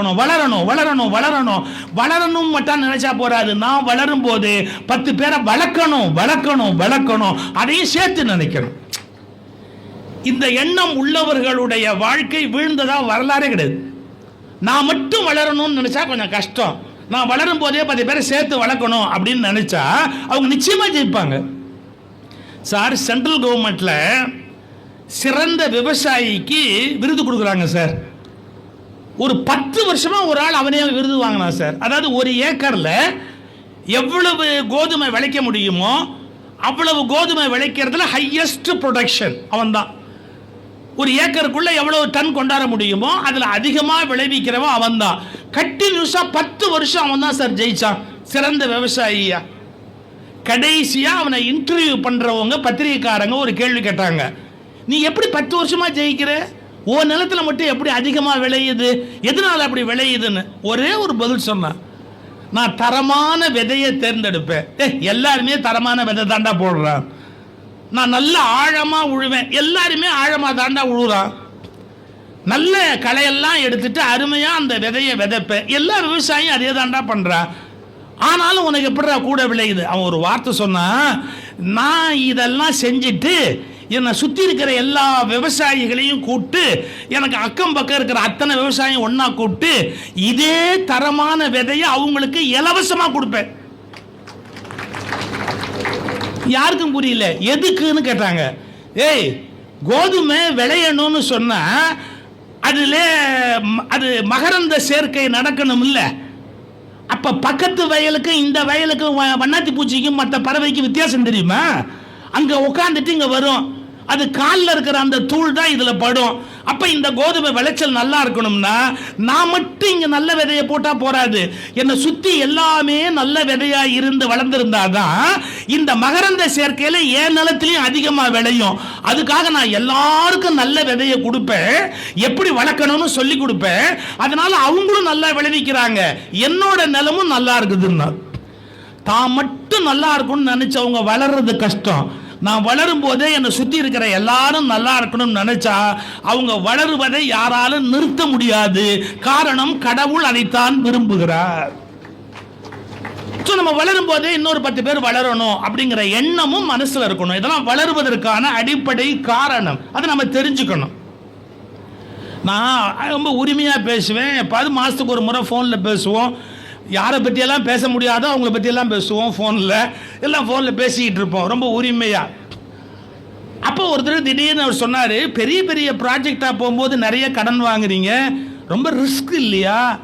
வளரணும், வளரணும் வளரணும் வளரணும். வளரணும் மட்டும் நினைச்சா போறாது. நான் வளரும் போது பத்து பேரை வளர்க்கணும் வளர்க்கணும் வளர்க்கணும். அதையும் சேர்த்து நினைக்கணும். இந்த எண்ணம் உள்ளவர்களுடைய வாழ்க்கை வீழ்ந்ததா வரலாறே கிடையாது. நான் மட்டும் வளரணும்னு நினைச்சா கொஞ்சம் கஷ்டம். நான் வளரும் போதே பத்து பேரை சேர்த்து வளர்க்கணும் அப்படின்னு நினைச்சா அவங்க நிச்சயமா ஜெயிப்பாங்க. சார் சென்ட்ரல் கவர்மெண்ட்ல சிறந்த விவசாயிக்கு விருது கொடுக்குறாங்க சார். ஒரு பத்து வருஷமா ஒரு ஆள் அவனே விருது வாங்கினான் சார். அதாவது ஒரு ஏக்கர்ல எவ்வளவு கோதுமை விளைக்க முடியுமோ அவ்வளவு கோதுமை விளைக்கிறதுல ஹையஸ்ட் ப்ரொடக்ஷன் அவன்தான். ஒரு ஏக்கருக்குள்ள எவ்வளவு டன் கொண்டாட முடியுமோ அதுல அதிகமா விளைவிக்கிறவன் அவன்தான். கண்டினியூஸா பத்து வருஷம் அவன் தான் சார் ஜெயிச்சான். சிறந்த விவசாயியா. கடைசியா அவனை இன்டர்வியூ பண்றவங்க பத்திரிகைக்காரங்க ஒரு கேள்வி கேட்டாங்க. நீ எப்படி பத்து வருஷமா ஜெயிக்கிற? ஓ நிலத்துல மட்டும் எப்படி அதிகமாக விளையுது? எதனால் அப்படி விளையுதுன்னு? ஒரே ஒரு பதில் சொன்னான் நான் தரமான விதையை தேர்ந்தெடுப்பேன். ஏ எல்லாருமே தரமான விதை தாண்டா போடுறான். நான் நல்ல ஆழமாக உழுவேன். எல்லாருமே ஆழமாக தாண்டா உழுறான். நல்ல களையெல்லாம் எடுத்துட்டு அருமையாக அந்த விதையை விதைப்பேன். எல்லா விவசாயியும் அதே தாண்டா பண்ணுறான் ஆனாலும் உனக்கு எப்படிடா கூட விளையுது? அவன் ஒரு வார்த்தை சொன்னான் நான் இதெல்லாம் செஞ்சுட்டு என்னை சுற்றி இருக்கிற எல்லா விவசாயிகளையும் கூப்பிட்டு எனக்கு அக்கம் பக்கம் இருக்கிற அத்தனை விவசாயம் ஒன்றா கூப்பிட்டு இதே தரமான விதையை அவங்களுக்கு இலவசமாக கொடுப்பேன். யாருக்கும் புரியல? எதுக்குன்னு கேட்டாங்க. ஏய் கோதுமை விளையணும்னு சொன்னால் அதில் அது மகரந்த சேர்க்கை நடக்கணும் இல்லை அப்போ பக்கத்து வயலுக்கும் இந்த வயலுக்கும் வண்ணாத்தி பூச்சிக்கும் மற்ற பறவைக்கும் வித்தியாசம் தெரியுமா? அங்கே உட்காந்துட்டு இங்கே வரும். அது காலில் இருக்கிற அந்த தூள் தான் இதில் படும். அப்போ இந்த கோதுமை விளைச்சல் நல்லா இருக்கணும்னா நான் மட்டும் இங்கே நல்ல விதையை போட்டால் போராது என்னை சுற்றி எல்லாமே நல்ல விதையாக இருந்து வளர்ந்திருந்தாதான் இந்த மகரந்த சேர்க்கையில் என் நிலத்திலையும் அதிகமாக விளையும். அதுக்காக நான் எல்லாருக்கும் நல்ல விதையை கொடுப்பேன். எப்படி வளர்க்கணும்னு சொல்லி கொடுப்பேன். அதனால் அவங்களும் நல்லா விளைவிக்கிறாங்க. என்னோட நிலமும் நல்லா இருக்குதுன்னா தான் மட்டும் நல்லா இருக்கும்னு நினச்சவங்க வளர்றது கஷ்டம். நான் வளரும் போதே என்னை சுற்றி இருக்கிற எல்லாரும் நல்லா இருக்கணும்னு நினைச்சா அவங்க வளருவதை யாராலும் நிறுத்த முடியாது. காரணம் கடவுள் அதைத்தான் விரும்புகிறார். ஸோ நம்ம வளரும் போதே இன்னொரு பத்து பேர் வளரணும் அப்படிங்கிற எண்ணமும் மனசில் இருக்கணும். இதெல்லாம் வளருவதற்கான அடிப்படை காரணம். அதை நம்ம தெரிஞ்சுக்கணும். நான் ரொம்ப உரிமையாக பேசுவேன். எப்பாவது மாதத்துக்கு ஒரு முறை ஃபோனில் பேசுவோம். யாரை பற்றியெல்லாம் பேச முடியாதோ அவங்கள பற்றியெல்லாம் பேசுவோம் ஃபோனில் எல்லாம் ஃபோனில் பேசிக்கிட்டு இருப்போம். ரொம்ப உரிமையாக அப்போ ஒருத்தர் திடீர்னு அவர் சொன்னார் பெரிய பெரிய ப்ராஜெக்டாக போகும்போது நிறைய கடன் வாங்குறீங்க. ரொம்ப ரிஸ்க் இல்லையா?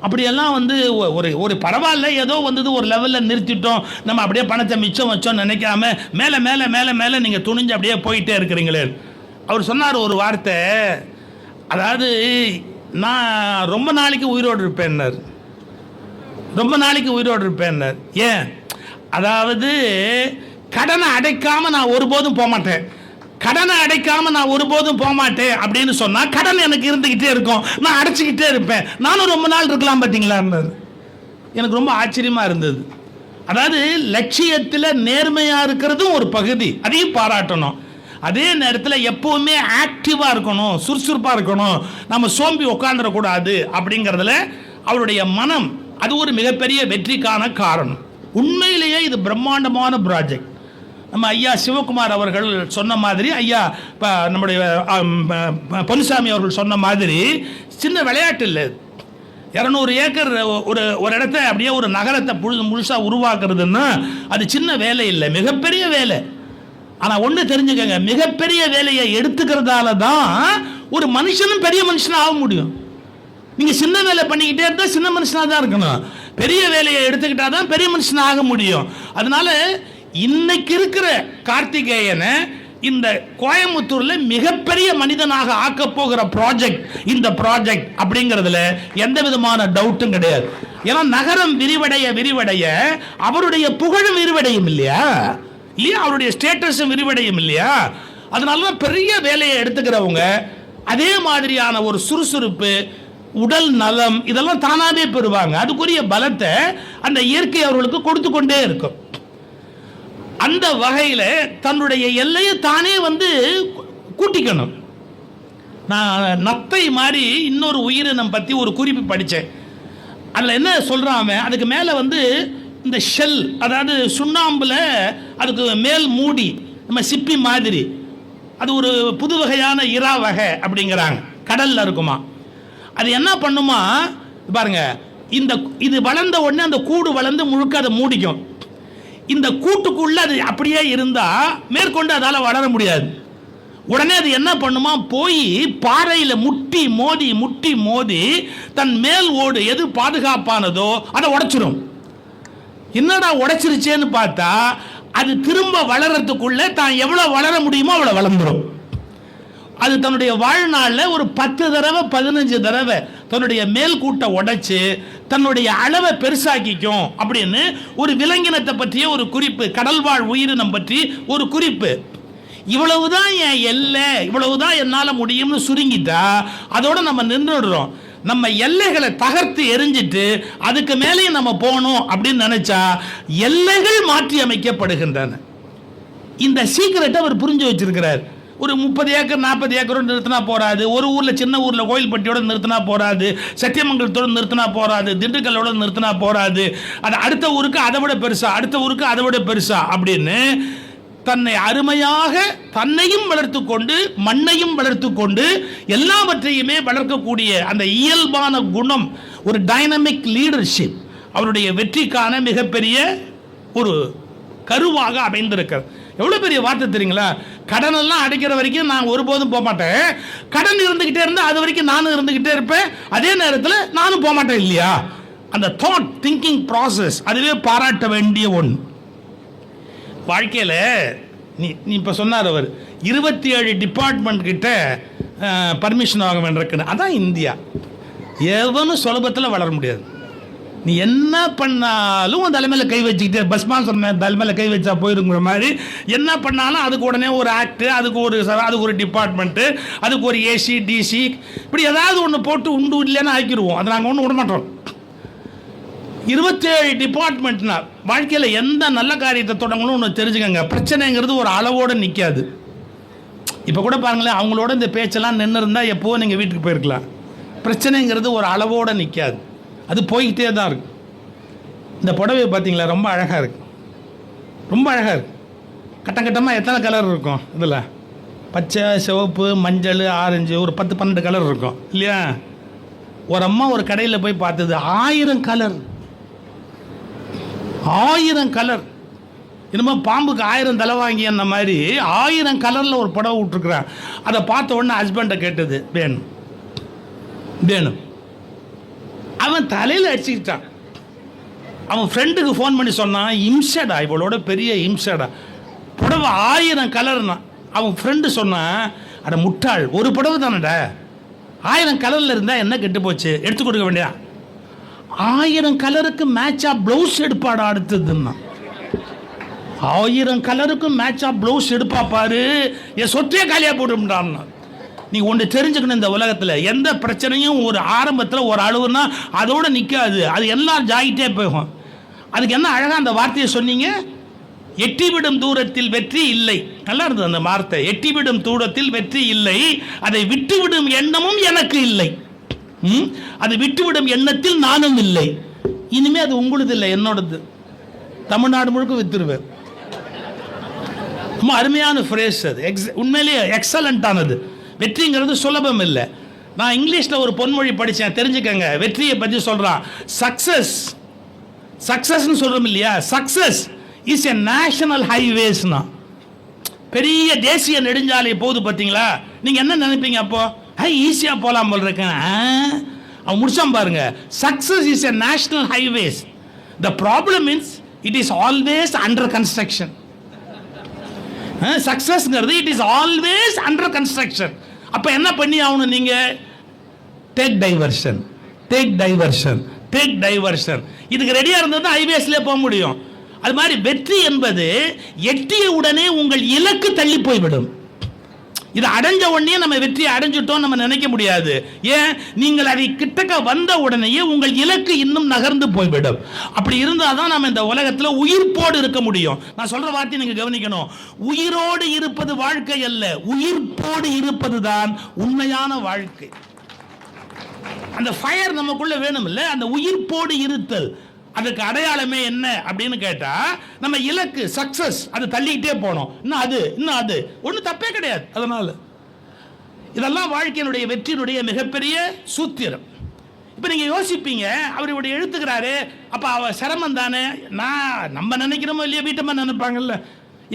அப்படியெல்லாம் வந்து ஒ- ஒரு ஒரு பரவாயில்ல. ஏதோ வந்தது ஒரு லெவலில் நிறுத்திட்டோம். நம்ம அப்படியே பணத்தை மிச்சம் வச்சோம் நினைக்காம மேலே மேலே மேலே மேலே நீங்கள் துணிஞ்சு அப்படியே போயிட்டே இருக்கிறீங்களே. அவர் சொன்னார் ஒரு வார்த்தை. அதாவது நான் ரொம்ப நாளைக்கு உயிரோடு இருப்பேன்னார். ரொம்ப நாளைக்கு உயிரோடு இருப்பேன்னார். ஏன்? அதாவது கடனை அடைக்காமல் நான் ஒருபோதும் போக மாட்டேன் கடனை அடைக்காம நான் ஒருபோதும் போகமாட்டேன் அப்படின்னு சொன்னால் கடன் எனக்கு இருந்துக்கிட்டே இருக்கும். நான் அடைச்சிக்கிட்டே இருப்பேன். நானும் ரொம்ப நாள் இருக்கலாம் பார்த்தீங்களான்னாரு எனக்கு ரொம்ப ஆச்சரியமாக இருந்தது. அதாவது லட்சியத்தில் நேர்மையாக இருக்கிறதும் ஒரு பகுதி. அதையும் பாராட்டணும். அதே நேரத்தில் எப்போவுமே ஆக்டிவாக இருக்கணும் சுறுசுறுப்பாக இருக்கணும். நம்ம சோம்பி உட்காந்துடக்கூடாது அப்படிங்கிறதுல அவருடைய மனம் அது ஒரு மிகப்பெரிய வெற்றிக்கான காரணம். உண்மையிலேயே இது பிரம்மாண்டமான ப்ராஜெக்ட் நம்ம ஐயா சிவகுமார் அவர்கள் சொன்ன மாதிரி ஐயா இப்போ நம்முடைய ஆம், பொன்னுசாமி அவர்கள் சொன்ன மாதிரி சின்ன விளையாட்டு இல்லை இரநூறு ஏக்கர் ஒரு ஒரு இடத்த அப்படியே ஒரு நகரத்தை புழு முழுசாக உருவாக்குறதுன்னா அது சின்ன வேலை இல்லை மிகப்பெரிய வேலை. ஆனால் ஒன்று தெரிஞ்சுக்கங்க மிகப்பெரிய வேலையை எடுத்துக்கிறதால தான் ஒரு மனுஷனும் பெரிய மனுஷனாக ஆக முடியும். நீங்கள் சின்ன வேலை பண்ணிக்கிட்டே இருந்தால் சின்ன மனுஷனாக தான் இருக்கணும். பெரிய வேலையை எடுத்துக்கிட்டா தான் பெரிய மனுஷனாக ஆக முடியும். அதனால இன்னைக்கு இருக்கிற கார்த்திகேயனை இந்த கோயம்புத்தூரில் மிகப்பெரிய மனிதனாக ஆக்கப்போகிற போகிற ப்ராஜெக்ட் இந்த ப்ராஜெக்ட் அப்படிங்கிறதுல எந்த விதமான டவுட்டும் கிடையாது. ஏன்னா நகரம் விரிவடைய விரிவடைய அவருடைய புகழும் விரிவடையும் இல்லையா? இல்லையா? அவருடைய ஸ்டேட்டஸும் விரிவடையும் இல்லையா? அதனால தான் பெரிய வேலையை எடுத்துக்கிறவங்க அதே மாதிரியான ஒரு சுறுசுறுப்பு உடல் நலம் இதெல்லாம் தானாவே பெறுவாங்க. அதுக்குரிய பலத்தை அந்த இயற்கை அவர்களுக்கு கொடுத்து கொண்டே இருக்கும். அந்த வகையில் தன்னுடைய எல்லையை தானே வந்து கூட்டிக்கணும். நான் நத்தை மாதிரி இன்னொரு உயிரினம் பற்றி ஒரு குறிப்பு படித்தேன் அதில் என்ன சொல்கிறான் அவன்? அதுக்கு மேலே வந்து இந்த ஷெல் அதாவது சுண்ணாம்பில் அதுக்கு மேல் மூடி நம்ம சிப்பி மாதிரி. அது ஒரு புது வகையான இரா வகை அப்படிங்கிறாங்க. கடலில் இருக்குமா? அது என்ன பண்ணுமா? பாருங்க இந்த இது வளர்ந்த உடனே அந்த கூடு வளர்ந்து முழுக்க அதை மூடிக்கும். இந்த கூட்டுக்குள்ள அது அப்படியே இருந்தா மேற்கொண்டு அதால வளர முடியாது. உடனே அது என்ன பண்ணுமா? போய் பாறையில் முட்டி மோதி முட்டி மோதி தன் மேல் ஓடு எது பாதுகாப்பானதோ அதை உடைச்சிரும். என்னடா உடைச்சிருச்சேன்னு பார்த்தா அது திரும்ப வளர்றதுக்குள்ள தான் எவ்வளவு வளர முடியுமோ அவ்வளவு வளர்ந்துடும் அது தன்னுடைய வாழ்நாளில் ஒரு பத்து தடவை பதினஞ்சு தடவை தன்னுடைய மேல் கூட்டை உடைச்சு தன்னுடைய அளவை பெருசாக்கிக்கும் அப்படின்னு ஒரு விலங்கினத்தை பற்றிய ஒரு குறிப்பு கடல்வாழ் உயிரினம் பற்றி ஒரு குறிப்பு. இவ்வளவுதான் என் எல்லை இவ்வளவுதான் என்னால் முடியும்னு சுருங்கிட்டா அதோட நம்ம நின்றுடுறோம். நம்ம எல்லைகளை தகர்த்து எரிஞ்சிட்டு அதுக்கு மேலேயும் நம்ம போகணும் அப்படின்னு நினச்சா எல்லைகள் மாற்றி அமைக்கப்படுகின்றன. இந்த சீக்கிரட்டை அவர் புரிஞ்சு வச்சிருக்கிறார். ஒரு முப்பது ஏக்கர் நாற்பது ஏக்கரோடு நிறுத்தினா போகாது ஒரு ஊரில் சின்ன ஊரில் கோயில்பட்டியோட நிறுத்தினா போகாது சத்தியமங்கலத்தோடு நிறுத்தினா போகாது திண்டுக்கல்லோட நிறுத்தினா போகாது அது அடுத்த ஊருக்கு அதை விட பெருசா அடுத்த ஊருக்கு அதை விட பெருசா அப்படின்னு தன்னை அருமையாக தன்னையும் வளர்த்து கொண்டு மண்ணையும் வளர்த்து கொண்டு எல்லாவற்றையுமே வளர்க்கக்கூடிய அந்த இயல்பான குணம் ஒரு டைனமிக் லீடர்ஷிப் அவருடைய வெற்றிக்கான மிகப்பெரிய ஒரு கருவாக அமைந்திருக்கிறது. எவ்வளோ பெரிய வார்த்தை தெரியுங்களா? கடனெல்லாம் அடைக்கிற வரைக்கும் நான் ஒருபோதும் போக மாட்டேன் கடன் இருந்துக்கிட்டே இருந்தால் அது வரைக்கும் நானும் இருந்துக்கிட்டே இருப்பேன். அதே நேரத்தில் நானும் போக மாட்டேன் இல்லையா? அந்த தாட் திங்கிங் ப்ராசஸ் அதுவே பாராட்ட வேண்டிய ஒன்று வாழ்க்கையில் நீ நீ இப்போ சொன்னார் அவர் இருபத்தி ஏழு டிபார்ட்மெண்ட் கிட்ட பர்மிஷன் வாங்க வேண்டியிருக்குன்னு அதான் இந்தியா. எவனும் சுலபத்தில் வளர முடியாது. நீ என்ன பண்ணாலும் உன் தலைமையில் கை வச்சுக்கிட்டே பஸ்மான் சொன்னேன் தலைமையில் கை வச்சா போயிருங்கிற மாதிரி என்ன பண்ணாலும் அதுக்கு உடனே ஒரு ஆக்ட் அதுக்கு ஒரு ச- அதுக்கு ஒரு டிபார்ட்மெண்ட்டு அதுக்கு ஒரு ஏசி டிசி இப்படி ஏதாவது ஒன்று போட்டு உண்டு இல்லைன்னு ஆக்கிடுவோம். அதை நாங்கள் ஒன்றும் விடமாட்டோம். இருபத்தேழு டிபார்ட்மெண்ட்னா வாழ்க்கையில் எந்த நல்ல காரியத்தை தொடங்கணும் ஒன்று தெரிஞ்சுக்கங்க. பிரச்சனைங்கிறது ஒரு அளவோடு நிற்காது இப்போ கூட பாருங்களேன் அவங்களோட இந்த பேச்செல்லாம் நின்று இருந்தால் எப்போவும் நீங்கள் வீட்டுக்கு போயிருக்கலாம். பிரச்சனைங்கிறது ஒரு அளவோடு நிற்காது அது போய்கிட்டே தான் இருக்கு. இந்த புடவை பார்த்தீங்களா? ரொம்ப அழகாக இருக்கு. ரொம்ப அழகாக இருக்கு. கட்டம் கட்டமாக எத்தனை கலர் இருக்கும் இதில்? பச்சை சிவப்பு மஞ்சள் ஆரஞ்சு ஒரு பத்து பன்னெண்டு கலர் இருக்கும். இல்லையா? ஒரு அம்மா ஒரு கடையில் போய் பார்த்தது ஆயிரம் கலர் ஆயிரம் கலர் என்னமோ பாம்புக்கு ஆயிரம் தலை வாங்கி அந்த மாதிரி ஆயிரம் கலரில் ஒரு புடவை விட்ருக்குறான் அதை பார்த்த உடனே ஹஸ்பண்டை கேட்டது வேணும் வேணும் அவன் தலையில் அடிச்சுக்கிட்டான். அவன் ஃப்ரெண்டுக்கு ஃபோன் பண்ணி சொன்னான் இம்சடா இவளோட பெரிய இம்சடா. புடவை ஆயிரம் கலர்னா. அவன் ஃப்ரெண்டு சொன்னான் அட முட்டாள் ஒரு புடவை தானடா. ஆயிரம் கலரில் இருந்தால் என்ன கெட்டு போச்சு? எடுத்து கொடுக்க வேண்டியா ஆயிரம் கலருக்கு மேட்சாக ப்ளவுஸ் எடுப்பாடா அடுத்ததுன்னா. ஆயிரம் கலருக்கு மேட்சாக ப்ளவுஸ் எடுப்பா பாரு. என் சொத்தையே காலியாக போட்டுட்டான்னா நீ ஒன்று தெரிஞ்சுக்கணும் இந்த உலகத்தில். எந்த பிரச்சனையும் ஒரு ஆரம்பத்தில் ஒரு அளவுனா அதோடு நிற்காது அது எல்லாம் ஜாயிட்டே போகும். அதுக்கு என்ன அழகாக அந்த வார்த்தையை சொன்னீங்க? எட்டிவிடும் தூரத்தில் வெற்றி இல்லை. நல்லா இருந்தது அந்த வார்த்தை. எட்டிவிடும் தூரத்தில் வெற்றி இல்லை. அதை விட்டுவிடும் எண்ணமும் எனக்கு இல்லை. ம்? அதை விட்டுவிடும் எண்ணத்தில் நானும் இல்லை. இனிமே அது உங்களுது இல்லை என்னோடது. தமிழ்நாடு முழுக்க வித்துருவேன். ரொம்ப அருமையான ஃப்ரேஸ் அது. எக்ஸ் உண்மையிலேயே எக்ஸலண்ட்டானது வெற்றிங்கிறது சுலபம் இல்லை. நான் இங்கிலீஷில் ஒரு பொன்மொழி படித்தேன் தெரிஞ்சுக்கங்க. வெற்றியை பற்றி சொல்கிறான் சக்ஸஸ் சக்ஸஸ்ன்னு சொல்கிறோம் இல்லையா? சக்ஸஸ் இஸ் எ நேஷனல் ஹைவேஸ்னா பெரிய தேசிய நெடுஞ்சாலை போகுது பார்த்தீங்களா நீங்கள் என்ன நினைப்பீங்க அப்போது ஹை ஈஸியாக போகலாம் போல் இருக்கேன் ஆ? அவன் முடிச்சான் பாருங்க. Success is a national highways the problem means it is always under construction சக்ஸஸ்ங்கிறது it is always under construction அப்போ என்ன பண்ணி ஆகணும் நீங்கள் take diversion take diversion take diversion இதுக்கு ரெடியாக இருந்தது ஹைவேஸ்லேயே போக முடியும். அது மாதிரி வெற்றி என்பது எட்டிய உடனே உங்கள் இலக்கு தள்ளி போய்விடும். இது அடைஞ்ச உடனே நம்ம வெற்றியை அடைஞ்சிட்டோம் நம்ம நினைக்க முடியாது. ஏன்? நீங்கள் அதை கிட்டக்க வந்த உடனேயே உங்கள் இலக்கு இன்னும் நகர்ந்து போய்விடும். அப்படி இருந்தால் தான் நம்ம இந்த உலகத்தில் உயிர்ப்போடு இருக்க முடியும். நான் சொல்ற வார்த்தையை நீங்கள் கவனிக்கணும். உயிரோடு இருப்பது வாழ்க்கை அல்ல. உயிர்ப்போடு இருப்பது தான் உண்மையான வாழ்க்கை. அந்த ஃபயர் நமக்குள்ள வேணும் இல்லை அந்த உயிர்ப்போடு இருத்தல். அதுக்கு அடையாளமே என்ன அப்படின்னு கேட்டா நம்ம இலக்கு சக்சஸ் அது தள்ளிக்கிட்டே போனோம். இன்னும் அது இன்னும் அது. ஒன்றும் தப்பே கிடையாது. அதனால இதெல்லாம் வாழ்க்கையினுடைய வெற்றியினுடைய மிகப்பெரிய சூத்திரம். இப்போ நீங்கள் யோசிப்பீங்க அவர் இப்படி எழுத்துக்கிறாரு அப்போ அவ சிரமம் தானே? நான் நம்ம நினைக்கிறோமோ இல்லையோ வீட்டம்மா நினைப்பாங்கல்ல.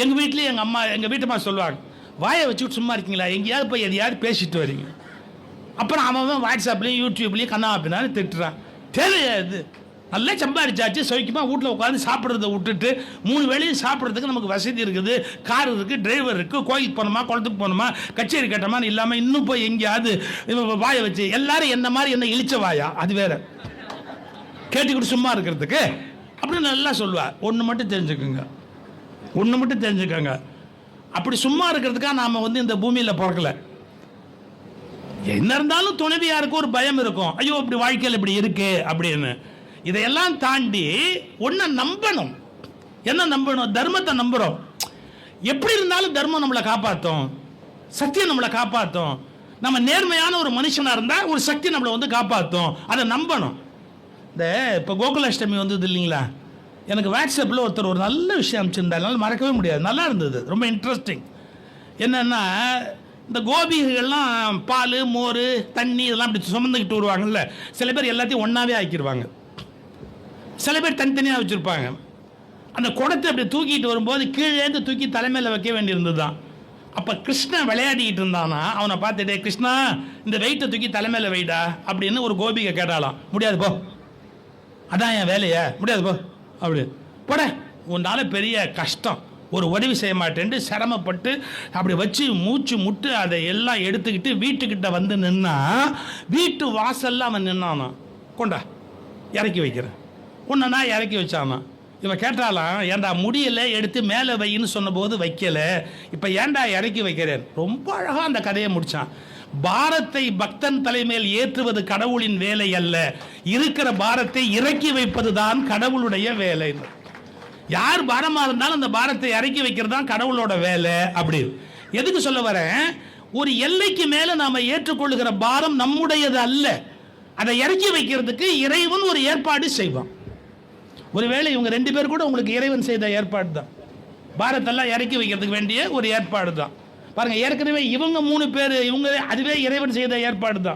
எங்கள் வீட்லேயும் எங்கள் அம்மா எங்கள் வீட்டம்மா சொல்லுவாங்க வாயை வச்சுட்டு சும்மா இருக்கீங்களா? எங்கேயாவது போய் எதையாவது பேசிட்டு வரீங்க. அப்புறம் அவன் வாட்ஸ்அப்லேயும் யூடியூப்லேயும் கண்ணா பின்னாலும் திட்டுறான். தெரியாது நல்லா சம்பாரிச்சாச்சு. சௌக்கியமாக வீட்டில் உட்காந்து சாப்பிட்றத விட்டுட்டு மூணு வேளையும் சாப்பிட்றதுக்கு நமக்கு வசதி இருக்குது. கார் இருக்குது டிரைவர் இருக்குது கோயிலுக்கு போகணுமா குளத்துக்கு போகணுமா கச்சேரி கட்டமான்னு இல்லாமல் இன்னும் போய் எங்கேயாவது வாயை வச்சு எல்லாரும் என்ன மாதிரி என்ன இழிச்ச வாயா? அது வேற. கேட்டுக்கிட்டு சும்மா இருக்கிறதுக்கு. அப்படின்னு நல்லா சொல்லுவாள் ஒன்று மட்டும் தெரிஞ்சுக்குங்க. ஒன்று மட்டும் தெரிஞ்சுக்கோங்க. அப்படி சும்மா இருக்கிறதுக்காக நாம் வந்து இந்த பூமியில் பிறக்கல. என்ன இருந்தாலும் துணைவியாருக்கு ஒரு பயம் இருக்கும். ஐயோ இப்படி வாழ்க்கையில் இப்படி இருக்கு அப்படின்னு. இதையெல்லாம் தாண்டி ஒன்றை நம்பணும். என்ன நம்பணும்? தர்மத்தை நம்புகிறோம் எப்படி இருந்தாலும் தர்மம் நம்மளை காப்பாற்றும் சத்தியம் நம்மளை காப்பாற்றும் நம்ம நேர்மையான ஒரு மனுஷனாக இருந்தால் ஒரு சக்தி நம்மளை வந்து காப்பாற்றும் அதை நம்பணும். இந்த இப்போ கோகுலாஷ்டமி வந்தது இல்லைங்களா? எனக்கு வாட்ஸ்அப்பில் ஒருத்தர் ஒரு நல்ல விஷயம் அனுப்பிச்சிருந்தார். என்னால் மறக்கவே முடியாது. நல்லா இருந்தது. ரொம்ப இன்ட்ரெஸ்டிங் என்னென்னா இந்த கோபிகள்லாம் பால் மோர் தண்ணி இதெல்லாம் அப்படி சுமந்துக்கிட்டு வருவாங்கல்ல. சில பேர் எல்லாத்தையும் ஒன்றாவே ஆக்கிடுவாங்க சில பேர் தனித்தனியாக வச்சுருப்பாங்க. அந்த குடத்தை அப்படி தூக்கிட்டு வரும்போது கீழேந்து தூக்கி தலைமையில் வைக்க வேண்டியிருந்தது தான் அப்போ கிருஷ்ணன் விளையாடிக்கிட்டு இருந்தானா? அவனை பார்த்துட்டே கிருஷ்ணா இந்த வெயிட்டை தூக்கி தலைமையில் வைடா அப்படின்னு ஒரு கோபிகை கேட்டாலாம் முடியாது போ. அதான் என் வேலையா. முடியாது போ. அப்படி. போட. உன்னால பெரிய கஷ்டம். ஒரு உதவி செய்ய மாட்டேன்ட்டு சிரமப்பட்டு அப்படி வச்சு மூச்சு முட்டு அதை எல்லாம் எடுத்துக்கிட்டு வீட்டுக்கிட்ட வந்து நின்னா வீட்டு வாசல்ல அவன் நின்னானா கொண்டா. இறக்கி வைக்கிறேன். உன்னை நான் இறக்கி வச்சானா இவன் கேட்டாலாம் ஏன்டா முடியலை? எடுத்து மேலே வையின்னு சொன்னபோது வைக்கலை. இப்போ ஏன்டா இறக்கி வைக்கிறேன்? ரொம்ப அழகாக அந்த கதையை முடித்தான் பாரத்தை பக்தன் தலைமையில் ஏற்றுவது கடவுளின் வேலை அல்ல. இருக்கிற பாரத்தை இறக்கி வைப்பது தான் கடவுளுடைய வேலை. யார் பாரமாக இருந்தாலும் அந்த பாரத்தை இறக்கி வைக்கிறது தான் கடவுளோட வேலை அப்படி. எதுக்கு சொல்ல வரேன்? ஒரு எல்லைக்கு மேலே நாம் ஏற்றுக்கொள்ளுகிற பாரம் நம்முடையது அல்ல. அதை இறக்கி வைக்கிறதுக்கு இறைவன் ஒரு ஏற்பாடு செய்வான். ஒருவேளை இவங்க ரெண்டு பேர் கூட உங்களுக்கு இறைவன் செய்த ஏற்பாடு தான். பாரத்தெல்லாம் இறக்கி வைக்கிறதுக்கு வேண்டிய ஒரு ஏற்பாடு தான். பாருங்கள் ஏற்கனவே இவங்க மூணு பேர் இவங்க அதுவே இறைவன் செய்த ஏற்பாடு தான்.